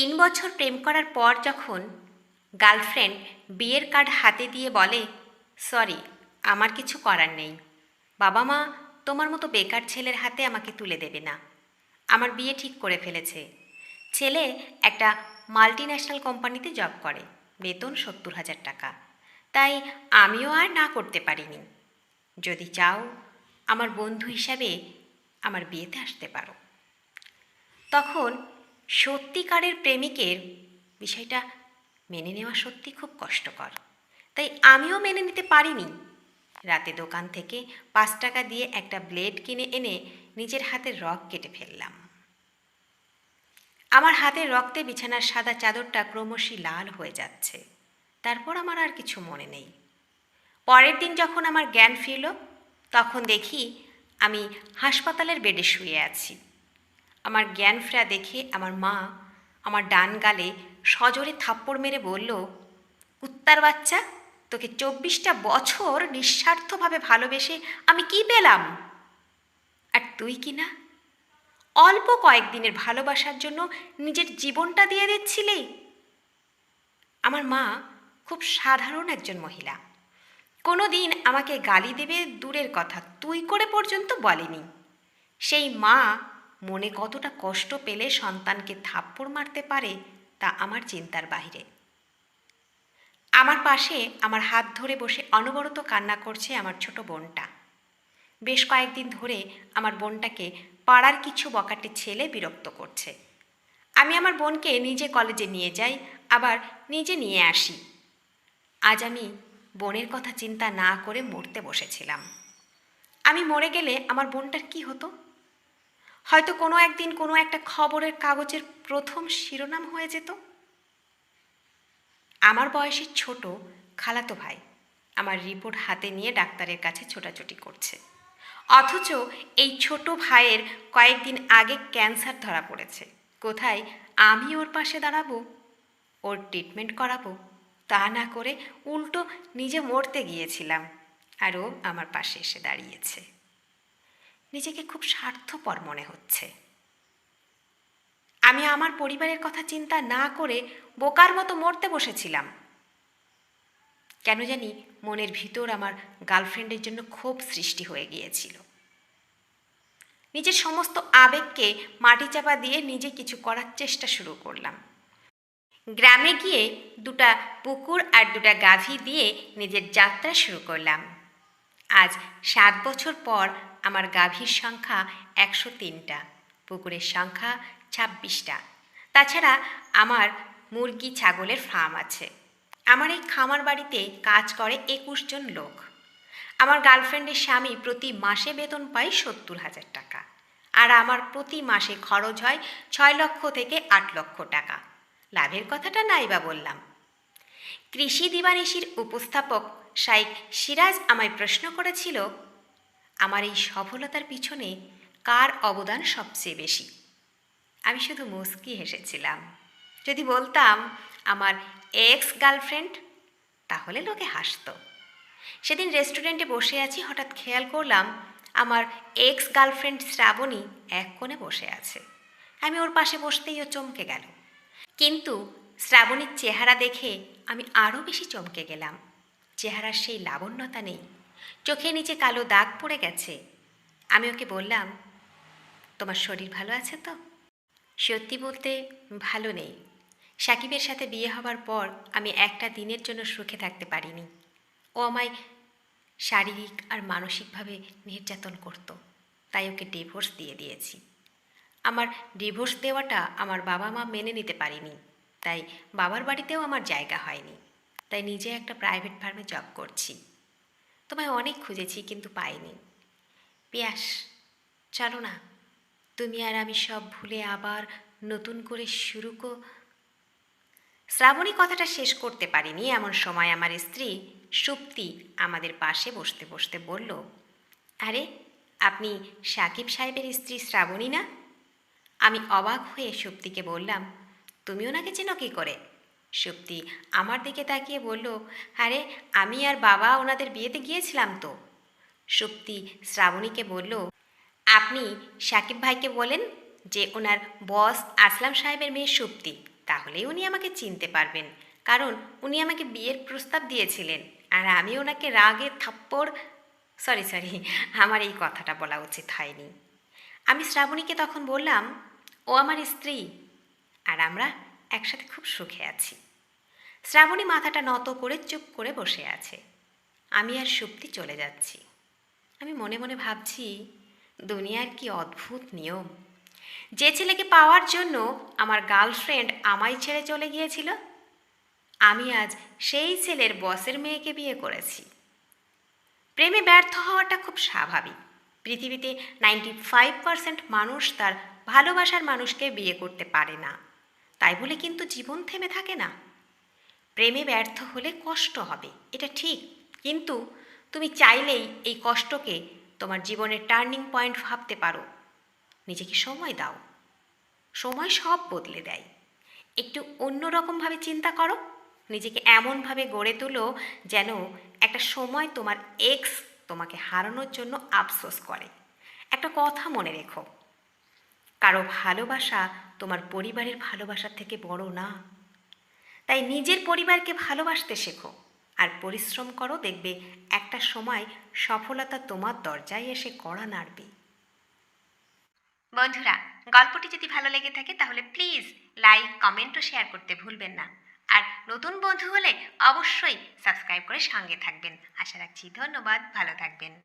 তিন বছর প্রেম করার পর যখন গার্লফ্রেন্ড বিয়ের কার্ড হাতে দিয়ে বলে, সরি, আমার কিছু করার নেই। বাবা মা, তোমার মতো বেকার ছেলের হাতে আমাকে তুলে দেবে না। আমার বিয়ে ঠিক করে ফেলেছে। ছেলে একটা মাল্টি ন্যাশনাল কোম্পানিতে জব করে। বেতন সত্তর হাজার টাকা। তাই আমিও আর না করতে পারিনি। যদি চাও, আমার বন্ধু হিসাবে আমার বিয়েতে আসতে পারো। তখন সত্যিকারের প্রেমিকের বিষয়টা মেনে নেওয়া সত্যি খুব কষ্টকর। তাই আমিও মেনে নিতে পারিনি। রাতে দোকান থেকে পাঁচ টাকা দিয়ে একটা ব্লেড কিনে এনে নিজের হাতের রক কেটে ফেললাম। আমার হাতের রক্তে বিছানার সাদা চাদরটা ক্রমশই লাল হয়ে যাচ্ছে। তারপর আমার আর কিছু মনে নেই। পরের দিন যখন আমার জ্ঞান ফিরল, তখন দেখি আমি হাসপাতালের বেডে শুয়ে আছি। আমার জ্ঞান ফেরা দেখে আমার মা আমার ডান গালে সজোরে থাপ্পড় মেরে বলল কুত্তার বাচ্চা, তোকে চব্বিশটা বছর নিঃস্বার্থভাবে ভালোবেসে আমি কি পেলাম? আর তুই কি না? অল্প কয়েকদিনের ভালোবাসার জন্য নিজের জীবনটা দিয়ে দিচ্ছিলি? আমার মা খুব সাধারণ একজন মহিলা। কোনো দিন আমাকে গালি দেবে দূরের কথা তুই করে পর্যন্ত বলেনি। সেই মা মনে কতটা কষ্ট পেলে সন্তানকে থাপ্পড় মারতে পারে তা আমার চিন্তার বাইরে আমার পাশে আমার হাত ধরে বসে অনবরত কান্না করছে আমার ছোট বোনটা। বেশ কয়েকদিন ধরে আমার বোনটাকে পাড়ার কিছু বকাটে ছেলে বিরক্ত করছে। আমি আমার বোনকে নিজে কলেজে নিয়ে যাই, আবার নিজে নিয়ে আসি। আজ আমি বোনের কথা চিন্তা না করে মরতে বসেছিলাম। আমি মরে গেলে আমার বোনটার কি হতো? হয়তো কোনো একদিন কোনো একটা খবরের কাগজের প্রথম শিরোনাম হয়ে যেত। আমার বয়সী ছোট খালাতো ভাই আমার রিপোর্ট হাতে নিয়ে ডাক্তারের কাছে ছোটাছুটি করছে। অথচ এই ছোট ভাইয়ের কয়েকদিন আগে ক্যান্সার ধরা পড়েছে। কোথায় আমি ওর পাশে দাঁড়াবো? ওর ট্রিটমেন্ট করাবো? তা না করে উল্টো নিজে মরতে গিয়েছিলাম। আর ও আমার পাশে এসে দাঁড়িয়েছে। নিজেকে খুব স্বার্থপর মনে হচ্ছে। আমি আমার পরিবারের কথা চিন্তা না করে বোকার মতো মরতে বসেছিলাম। কেন জানি মনের ভিতর আমার গার্লফ্রেন্ডের জন্য ক্ষোভ সৃষ্টি হয়ে গিয়েছিল। নিজের সমস্ত আবেগকে মাটি চাপা দিয়ে নিজে কিছু করার চেষ্টা শুরু করলাম। গ্রামে গিয়ে দুটা পুকুর আর দুটা গাভী দিয়ে নিজের যাত্রা শুরু করলাম। আজ সাত বছর পর আমার গাভীর সংখ্যা একশো তিনটা, পুকুরের সংখ্যা ছাব্বিশটা। তাছাড়া আমার মুরগি ছাগলের ফার্ম আছে। আমার এই খামার বাড়িতে কাজ করে একুশ জন লোক। আমার গার্লফ্রেন্ডের স্বামী প্রতি মাসে বেতন পায় সত্তর হাজার টাকা। আর আমার প্রতি মাসে খরচ হয় ছয় লক্ষ থেকে আট লক্ষ টাকা। লাভের কথাটা নাই বা বললাম। কৃষি দিবানিশির উপস্থাপক শাইক সিরাজ আমায় প্রশ্ন করেছিল, আমার এই সফলতার পিছনে কার অবদান সবচেয়ে বেশি? আমি শুধু মুস্কি হেসেছিলাম। যদি বলতাম, আমার এক্স গার্লফ্রেন্ড তাহলে লোকে হাসতো। সেদিন রেস্টুরেন্টে বসে আছি, হঠাৎ খেয়াল করলাম, আমার এক্স গার্লফ্রেন্ড শ্রাবণী এক কোণে বসে আছে। আমি ওর পাশে বসতেই ও চমকে গেল। কিন্তু শ্রাবণীর চেহারা দেখে আমি আরও বেশি চমকে গেলাম। চেহারার সেই লাবণ্যতা নেই। চোখের নিচে কালো দাগ পড়ে গেছে। আমি ওকে বললাম, তোমার শরীর ভালো আছে তো? সত্যি বলতে ভালো নেই। সাকিবের সাথে বিয়ে হবার পর আমি একটা দিনের জন্য সুখে থাকতে পারিনি। ও আমায় শারীরিক আর মানসিকভাবে নির্যাতন করত। তাই ওকে ডিভোর্স দিয়ে দিয়েছি। আমার ডিভোর্স দেওয়াটা আমার বাবা মা মেনে নিতে পারিনি। তাই বাবার বাড়িতেও আমার জায়গা হয়নি। তাই নিজে একটা প্রাইভেট ফার্মে জব করছি। তোমায় অনেক খুঁজেছি কিন্তু পাইনি। পিয়াস, চলো না। তুমি আর আমি সব ভুলে আবার নতুন করে শুরু কো শ্রাবণী কথাটা শেষ করতে পারিনি। এমন সময় আমার স্ত্রী সুপ্তি আমাদের পাশে বসতে বসতে বলল, আরে, আপনি সাকিব সাহেবের স্ত্রী শ্রাবণী না? আমি অবাক হয়ে সুপ্তিকে বললাম তুমি ওনাকে চেনো কী করে? সুপ্তি আমার দিকে তাকিয়ে বলল, আরে, আমি আর বাবা ওনাদের বিয়েতে গিয়েছিলাম তো। সুপ্তি শ্রাবণীকে বলল, আপনি সাকিব ভাইকে বলেন যে ওনার বস আসলাম সাহেবের মেয়ে সুপ্তি, তাহলেই উনি আমাকে চিনতে পারবেন। কারণ উনি আমাকে বিয়ের প্রস্তাব দিয়েছিলেন, আর আমি ওনাকে রাগে থাপ্পড় সরি সরি, আমার এই কথাটা বলা উচিত হয়নি। আমি শ্রাবণীকে তখন বললাম, ও আমার স্ত্রী আর আমরা একসাথে খুব সুখে আছি। শ্রাবণী মাথাটা নত করে চুপ করে বসে আছে। আমি আর সুপ্তি চলে যাচ্ছি। আমি মনে মনে ভাবছি, দুনিয়ার কি অদ্ভুত নিয়ম। যে ছেলেকে পাওয়ার জন্য আমার গার্লফ্রেন্ড আমায় ছেড়ে চলে গিয়েছিল, আমি আজ সেই ছেলের বসের মেয়েকে বিয়ে করেছি। প্রেমে ব্যর্থ হওয়াটা খুব স্বাভাবিক। পৃথিবীতে নাইনটি ফাইভ পার্সেন্ট মানুষ তার ভালোবাসার মানুষকে বিয়ে করতে পারে না। তাই বলে কিন্তু জীবন থেমে থাকে না। প্রেমে ব্যর্থ হলে কষ্ট হবে, এটা ঠিক। কিন্তু তুমি চাইলেই এই কষ্টকে তোমার জীবনের টার্নিং পয়েন্ট ভাবতে পারো। নিজেকে সময় দাও। সময় সব বদলে দেয়। একটু অন্যরকমভাবে চিন্তা করো। নিজেকে এমনভাবে গড়ে তোলো যেন একটা সময় তোমার এক্স তোমাকে হারানোর জন্য আফসোস করে। একটা কথা মনে রেখো। কারও ভালোবাসা তোমার পরিবারের ভালোবাসার থেকে বড় না। তাই নিজের পরিবারকে ভালোবাসতে শেখো আর পরিশ্রম করো দেখবে একটা সময় সফলতা তোমার দরজায় এসে কড়া নাড়বে। বন্ধুরা, গল্পটি যদি ভালো লেগে থাকে তাহলে প্লিজ লাইক, কমেন্ট ও শেয়ার করতে ভুলবেন না। আর নতুন বন্ধু হলে অবশ্যই সাবস্ক্রাইব করে সঙ্গে থাকবেন। আশা রাখছি ধন্যবাদ, ভালো থাকবেন।